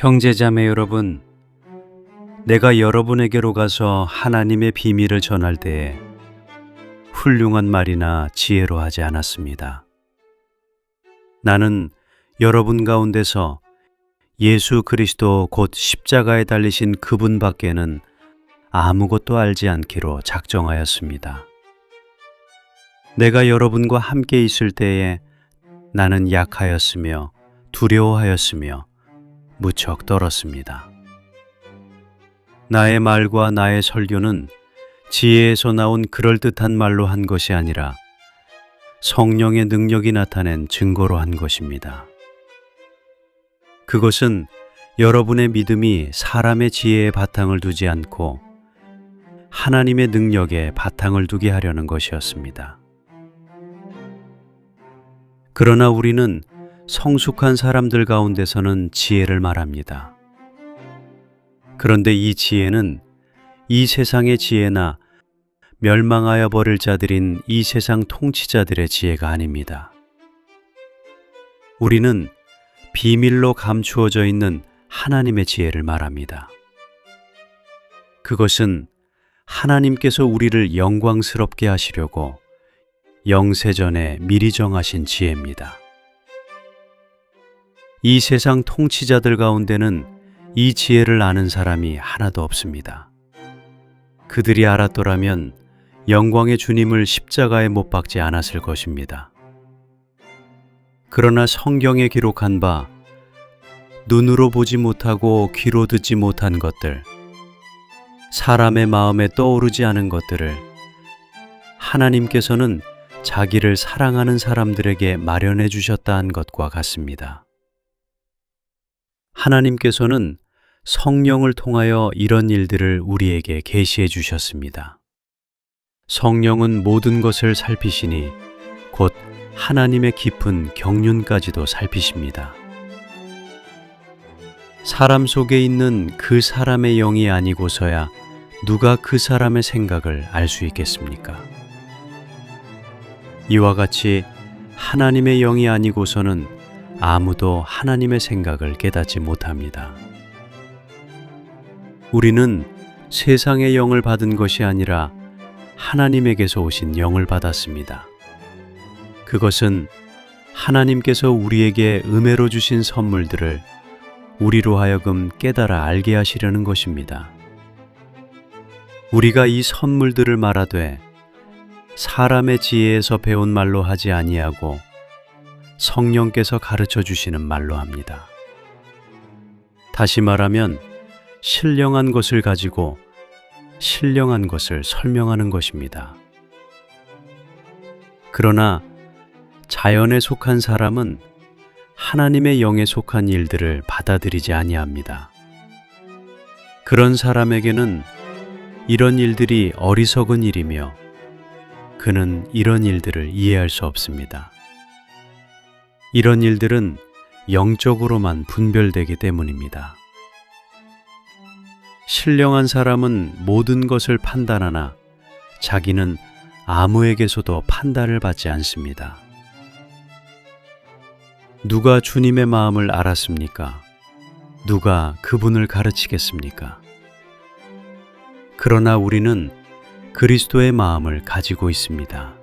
형제자매 여러분, 내가 여러분에게로 가서 하나님의 비밀을 전할 때에 훌륭한 말이나 지혜로 하지 않았습니다. 나는 여러분 가운데서 예수 그리스도 곧 십자가에 달리신 그분 밖에는 아무것도 알지 않기로 작정하였습니다. 내가 여러분과 함께 있을 때에 나는 약하였으며 두려워하였으며 무척 떨었습니다. 나의 말과 나의 설교는 지혜에서 나온 그럴듯한 말로 한 것이 아니라 성령의 능력이 나타낸 증거로 한 것입니다. 그것은 여러분의 믿음이 사람의 지혜에 바탕을 두지 않고 하나님의 능력에 바탕을 두게 하려는 것이었습니다. 그러나 우리는 성숙한 사람들 가운데서는 지혜를 말합니다. 그런데 이 지혜는 이 세상의 지혜나 멸망하여 버릴 자들인 이 세상 통치자들의 지혜가 아닙니다. 우리는 비밀로 감추어져 있는 하나님의 지혜를 말합니다. 그것은 하나님께서 우리를 영광스럽게 하시려고 영세전에 미리 정하신 지혜입니다. 이 세상 통치자들 가운데는 이 지혜를 아는 사람이 하나도 없습니다. 그들이 알았더라면 영광의 주님을 십자가에 못 박지 않았을 것입니다. 그러나 성경에 기록한 바 눈으로 보지 못하고 귀로 듣지 못한 것들, 사람의 마음에 떠오르지 않은 것들을 하나님께서는 자기를 사랑하는 사람들에게 마련해 주셨다한 것과 같습니다. 하나님께서는 성령을 통하여 이런 일들을 우리에게 계시해 주셨습니다. 성령은 모든 것을 살피시니 곧 하나님의 깊은 경륜까지도 살피십니다. 사람 속에 있는 그 사람의 영이 아니고서야 누가 그 사람의 생각을 알 수 있겠습니까? 이와 같이 하나님의 영이 아니고서는 아무도 하나님의 생각을 깨닫지 못합니다. 우리는 세상의 영을 받은 것이 아니라 하나님에게서 오신 영을 받았습니다. 그것은 하나님께서 우리에게 은혜로 주신 선물들을 우리로 하여금 깨달아 알게 하시려는 것입니다. 우리가 이 선물들을 말하되 사람의 지혜에서 배운 말로 하지 아니하고 성령께서 가르쳐 주시는 말로 합니다. 다시 말하면 신령한 것을 가지고 신령한 것을 설명하는 것입니다. 그러나 자연에 속한 사람은 하나님의 영에 속한 일들을 받아들이지 아니합니다. 그런 사람에게는 이런 일들이 어리석은 일이며 그는 이런 일들을 이해할 수 없습니다. 이런 일들은 영적으로만 분별되기 때문입니다. 신령한 사람은 모든 것을 판단하나 자기는 아무에게서도 판단을 받지 않습니다. 누가 주님의 마음을 알았습니까? 누가 그분을 가르치겠습니까? 그러나 우리는 그리스도의 마음을 가지고 있습니다.